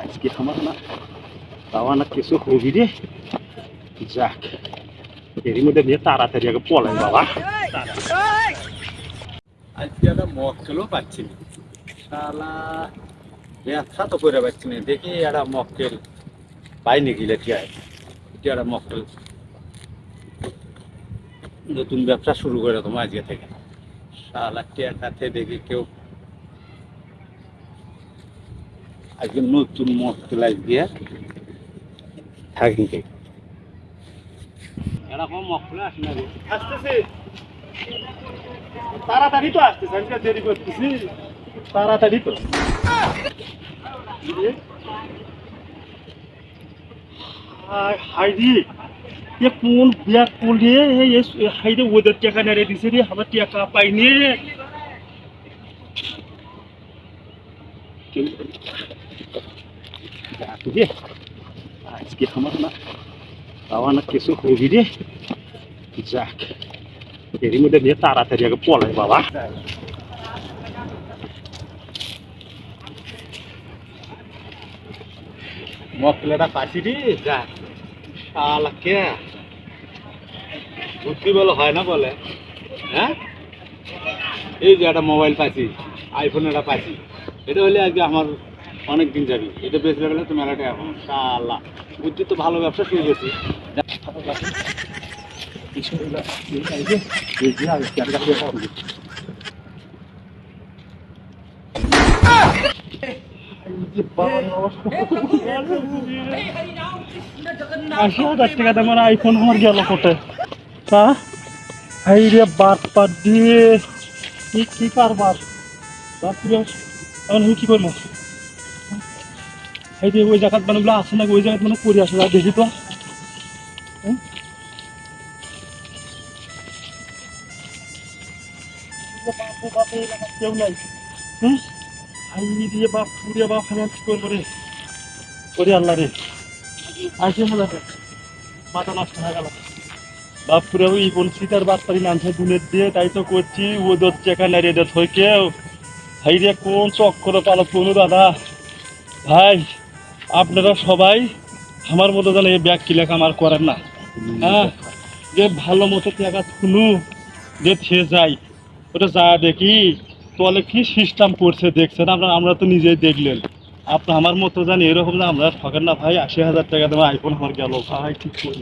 আজকে আমার না বাবা না। কিছু হবি রে যাক এরই মধ্যে নিয়ে তাড়াতাড়ি আগে পলাই বাবা। আজকে একটা মক্কেলও পাচ্ছি না। শালা ব্যবসা তো করে পাচ্ছি না। দেখি একটা মক্কেল। পাইনি গিলে টিয়ায় একটা মক্কেল। নতুন ব্যবসা শুরু করে তোমার আজকে থেকে। টিয়ার সাথে দেখি কেউ আজকে নতুন মক্কেল আজকে থাকি এরকম মক্কেল আসে না আসতেছে। তাড়াতাড়ি তো আসতেছে দেরি করতেছি। তাড়াতাড়ি তো। হাই হাই এ কোন বিয়া করলে এ হাই রে ওদের টাকা নেড়ে দিছে রে, আমার টাকা পাইনি। যাক রে আজকে আমার না বাবা না কিছু হবি রে। যাক, এরই মধ্যে নিয়ে তাড়াতাড়ি আগে পলাই বাবা। মকলেটা পাচ্ছি রে যা শালা কে? বুদ্ধি বলে হয় না বলে হ্যাঁ? এই যে একটা মোবাইল পাচ্ছি আইফোন একটা পাচ্ছি এটা হলে আজকে আমার অনেক দিন যাবি। এটা বেচলে গেলে তো মেলাটা এখন শালা বুদ্ধি তো ভালো ব্যবসা শুরু করছি। আশি আইফোন আমার হাই রে বাদ পাত দিয়ে কি কি কারবার? বাপরে। এখন কি করব? এই যে ওই জায়গাত মানে বলে আসে না ওই জায়গাত মানে করে আসে দেখি তো। কেউ নাই। বাপ পুরে বাপ করব রে? ওরে আল্লাহ রে। মাথা নষ্ট হয়ে গেল। বাপুরে ওই কোন শীতের বাচ্চারি নামছে দুলের দিয়ে, তাই তো করছি। ওদের চেকা নাড়িয়ে দেয় থই কেউ। ভাই রে কোন চক্কর পালো কোন দাদা? ভাই, আপনারা সবাই আমার মতো যেন এই ব্যাগ কিলে আমার করেন না। হ্যাঁ? যে ভালো মতো টাকা শুনু যে থে যাই, ওটা যা দেখি তলে কি সিস্টেম করছে দেখছেন? আপনারা আমরা তো নিজেই দেখলেন। আপনার আমার মতো জানি এরকম না, আমরা ঠকেন না। ভাই, আশি হাজার টাকা দেবো আইফোন আমার গেল। ভাই, ঠিক করে